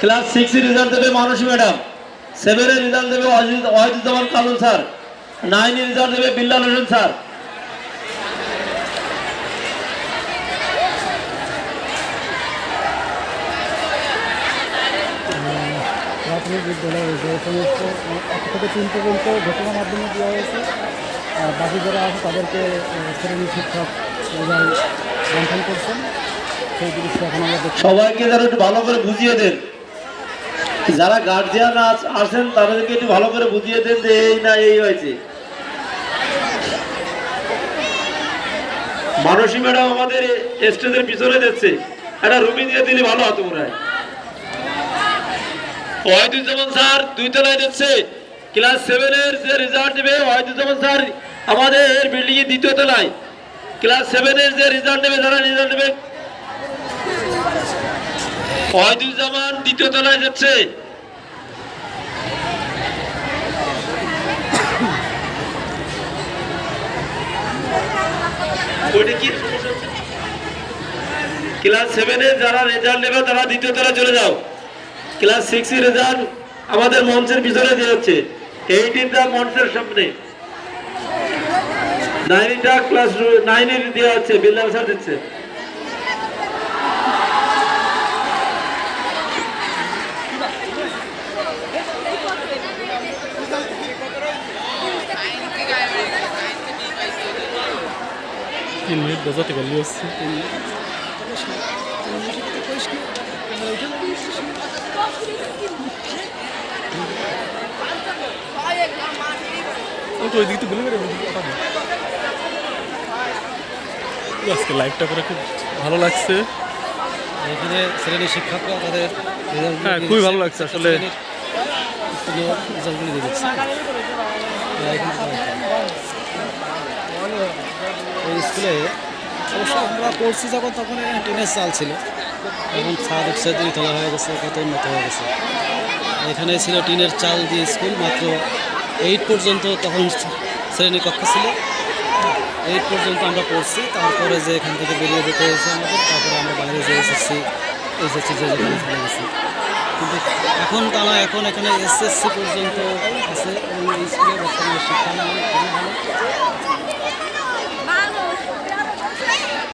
Class six result দেবে মানসী madam. সেভেনের result দেবে ওয়াহিদ ওয়াহিদুজ্জামান কালুল স্যার। নাইনের রেজাল্ট দেবে বিল্লাল হোসেন, স্যার। প্রাথমিক বিদ্যালয়ে যে সমস্ত এক থেকে তিন পর্যন্ত ঘোষণা মাধ্যমে দেওয়া হয়েছে। বাকি যারা আছে, তাদেরকে শ্রেণি শিক্ষক বন্টন করছেন। সবাইকে যেন একটু ভালো করে বুঝিয়ে দেন। যারা গার্জিয়ান আসেন, তাদেরকে একটু ভালো করে বুঝিয়ে দেন যে এই না এই হয়েছে। মানসী ম্যাডাম আমাদের স্টেজের পিছনে দিচ্ছে একটা রুমি দিয়ে দিলে ভালো হতো মনে হয়। ওয়াহিদুজ্জামান স্যার দুই তলায় ক্লাস সেভেনের যে রেজাল্ট স্যার আমাদের বিল্ডিং এর দ্বিতীয় তলায়। ক্লাস সেভেনের যে রেজাল্ট নেবে, যারা রেজাল্ট দেবে ওয়াহিদুজ্জামান দ্বিতীয় তলায় যাচ্ছে। ক্লাস সেভেনে যারা রেজাল্ট নেবে, তারা দ্বিতীয় তলায় চলে যাও। ক্লাস সিক্স রেজাল্ট আমাদের মঞ্চের পিছনে দিয়ে হচ্ছে এইটিনটা মঞ্চের সামনে। নাইনটা ক্লাস নাইনের দেওয়া হচ্ছে বিল্লাল স্যার দিচ্ছে। তিন মিনিট বোঝাতে গেলে হচ্ছে ওই দিক তো গুলি আজকে লাইভটা করে খুব ভালো লাগছে এখানে শ্রেণি শিক্ষকরা তাদের হ্যাঁ, খুবই ভালো লাগছে আসলে। রেজাল্টগুলো দিচ্ছে এরা এখানে পড়ে। ওই স্কুলে। অবশ্য আমরা পড়ছি যখন তখন টিনের চাল ছিল। এখন ছাদ দুই তলা হয়ে গেছে কত উন্নত হয়ে গেছে। এখানে ছিল টিনের চাল দিয়ে স্কুল, মাত্র এইট পর্যন্ত তখন শ্রেণি কক্ষ ছিল। এইট পর্যন্ত আমরা পড়ছি। তারপরে যে এখান থেকে বেরিয়ে যেতে হয়েছে আমাদের, তারপরে আমরা বাইরে যে এসেছি এসেছি যে যেখানে চলে গেছি। কিন্তু এখন তারা এখন এখানে এসএসসি পর্যন্ত আছে এবং স্কুলে বর্তমানে শিক্ষা খুবই ভালো।